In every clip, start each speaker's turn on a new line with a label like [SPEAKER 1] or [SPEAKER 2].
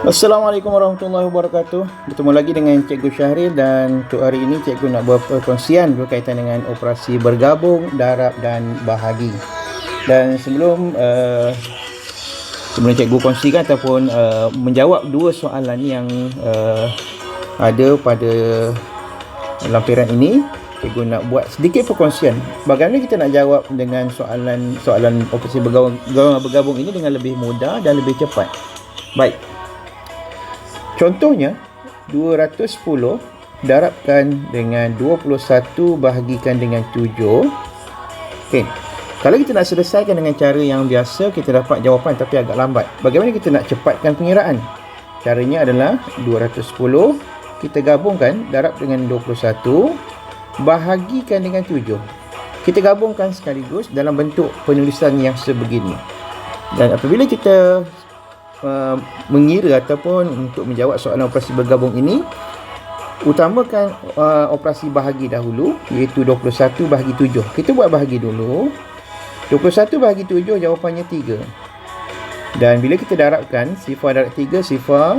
[SPEAKER 1] Assalamualaikum warahmatullahi wabarakatuh. Bertemu lagi dengan Cikgu Syahril dan untuk hari ini Cikgu nak buat perkongsian berkaitan dengan operasi bergabung, darab dan bahagi. Dan sebelum uh, sebelum Cikgu kongsikan ataupun uh, menjawab dua soalan yang uh, ada pada lampiran ini Cikgu nak buat sedikit perkongsian. Bagaimana kita nak jawab dengan soalan soalan operasi bergabung, bergabung ini dengan lebih mudah dan lebih cepat? Baik, Contohnya 210 darabkan dengan 21 bahagikan dengan 7. Okey. Kalau kita nak selesaikan dengan cara yang biasa, kita dapat jawapan tapi agak lambat. Bagaimana kita nak cepatkan pengiraan? Caranya adalah 210 kita gabungkan darab dengan 21 bahagikan dengan 7. Kita gabungkan sekaligus dalam bentuk penulisan yang sebegini. Dan apabila kita uh, mengira ataupun untuk menjawab soalan operasi bergabung ini utamakan uh, operasi bahagi dahulu iaitu 21 bahagi 7 kita buat bahagi dulu. 21 bahagi 7 jawapannya 3 dan bila kita darabkan sifar darab 3 sifar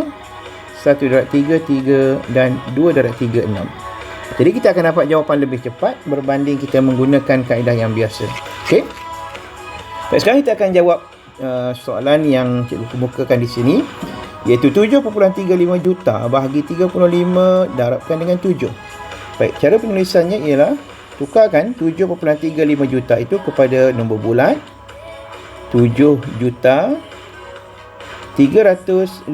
[SPEAKER 1] 1 darab 3 3 dan 2 darab 3 6 jadi kita akan dapat jawapan lebih cepat berbanding kita menggunakan kaedah yang biasa. Ok Baik, sekarang kita akan jawab uh, soalan yang cikgu kemukakan di sini iaitu 7.35 juta bahagi 35 darabkan dengan 7. Baik, cara penulisannya ialah tukarkan 7.35 juta itu kepada nombor bulat 7 juta 350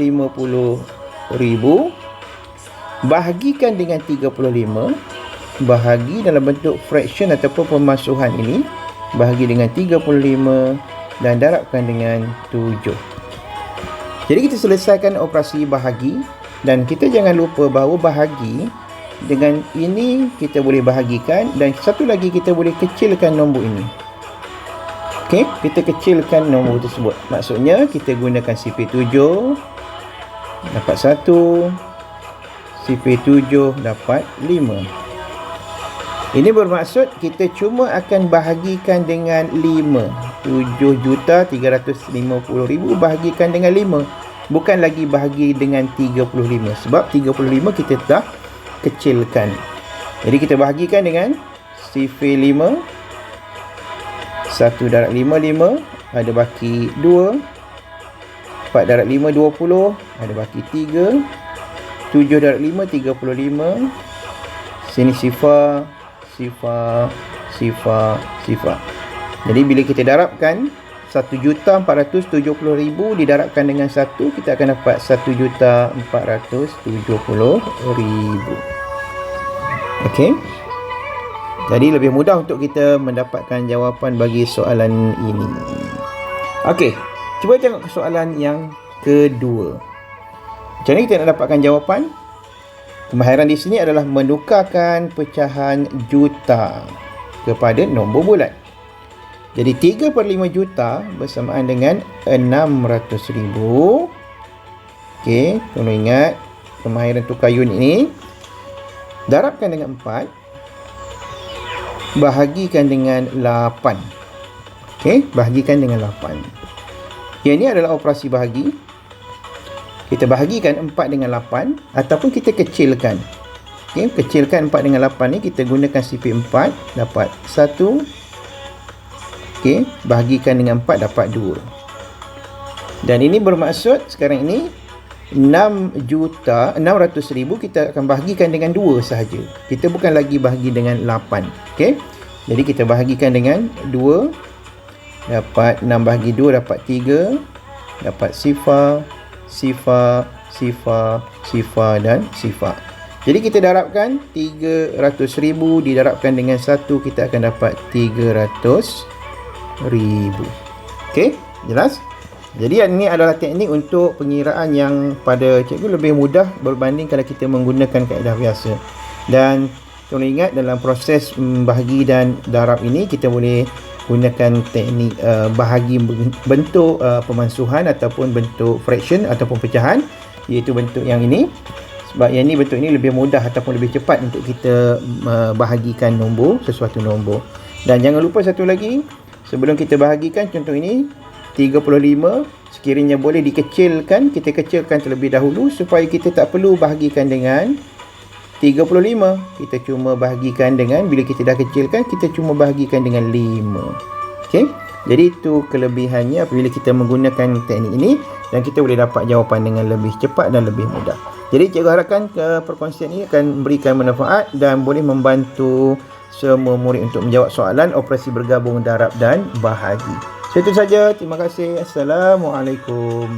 [SPEAKER 1] ribu bahagikan dengan 35 bahagi dalam bentuk fraction ataupun pemasuhan ini bahagi dengan 35 dan darabkan dengan 7. Jadi kita selesaikan operasi bahagi dan kita jangan lupa bahawa bahagi dengan ini kita boleh bahagikan dan satu lagi kita boleh kecilkan nombor ini. Okey, kita kecilkan nombor tersebut. Maksudnya kita gunakan CP7 dapat 1 CP7 dapat 5. Ini bermaksud kita cuma akan bahagikan dengan 5. 7 juta 350 ribu bahagikan dengan 5. Bukan lagi bahagi dengan 35. Sebab 35 kita dah kecilkan. Jadi kita bahagikan dengan sifir 5. 1 darab 5, 5. Ada baki 2. 4 darab 5, 20. Ada baki 3. 7 darab 5, 35. Sini sifar sifar sifar sifar jadi bila kita darabkan 1,470,000 didarabkan dengan 1 kita akan dapat 1,470,000 ok jadi lebih mudah untuk kita mendapatkan jawapan bagi soalan ini. Ok cuba tengok soalan yang kedua. Macam mana kita nak dapatkan jawapan Kemahiran di sini adalah menukarkan pecahan juta kepada nombor bulat. Jadi 3 per 5 juta bersamaan dengan 600 ribu. Okey, tolong ingat kemahiran tukar unit ini. Darabkan dengan 4. Bahagikan dengan 8. Okey, bahagikan dengan 8. Yang ini adalah operasi bahagi kita bahagikan 4 dengan 8 ataupun kita kecilkan. Okay, kecilkan 4 dengan 8 ni kita gunakan CP4 dapat 1 okay, bahagikan dengan 4 dapat 2 dan ini bermaksud sekarang ini 6 juta 600 ribu kita akan bahagikan dengan 2 sahaja. Kita bukan lagi bahagi dengan 8 okay? jadi kita bahagikan dengan 2 dapat 6 bahagi 2 dapat 3 dapat sifar sifar, sifar, sifar dan sifar. Jadi kita darabkan 300,000 didarabkan dengan 1 kita akan dapat 300,000. Okey, jelas? Jadi ini adalah teknik untuk pengiraan yang pada cikgu lebih mudah berbanding kalau kita menggunakan kaedah biasa. Dan tolong ingat dalam proses bahagi dan darab ini kita boleh gunakan teknik uh, bahagi bentuk uh, pemansuhan ataupun bentuk fraction ataupun pecahan. Iaitu bentuk yang ini. Sebab yang ini bentuk ini lebih mudah ataupun lebih cepat untuk kita uh, bahagikan nombor sesuatu nombor. Dan jangan lupa satu lagi sebelum kita bahagikan contoh ini 35 sekiranya boleh dikecilkan kita kecilkan terlebih dahulu supaya kita tak perlu bahagikan dengan 35 kita cuma bahagikan dengan bila kita dah kecilkan kita cuma bahagikan dengan 5 okey jadi itu kelebihannya apabila kita menggunakan teknik ini dan kita boleh dapat jawapan dengan lebih cepat dan lebih mudah jadi cikgu harapkan ke perkongsian ini akan memberikan manfaat dan boleh membantu semua murid untuk menjawab soalan operasi bergabung darab dan bahagi. Itu saja. Terima kasih. Assalamualaikum.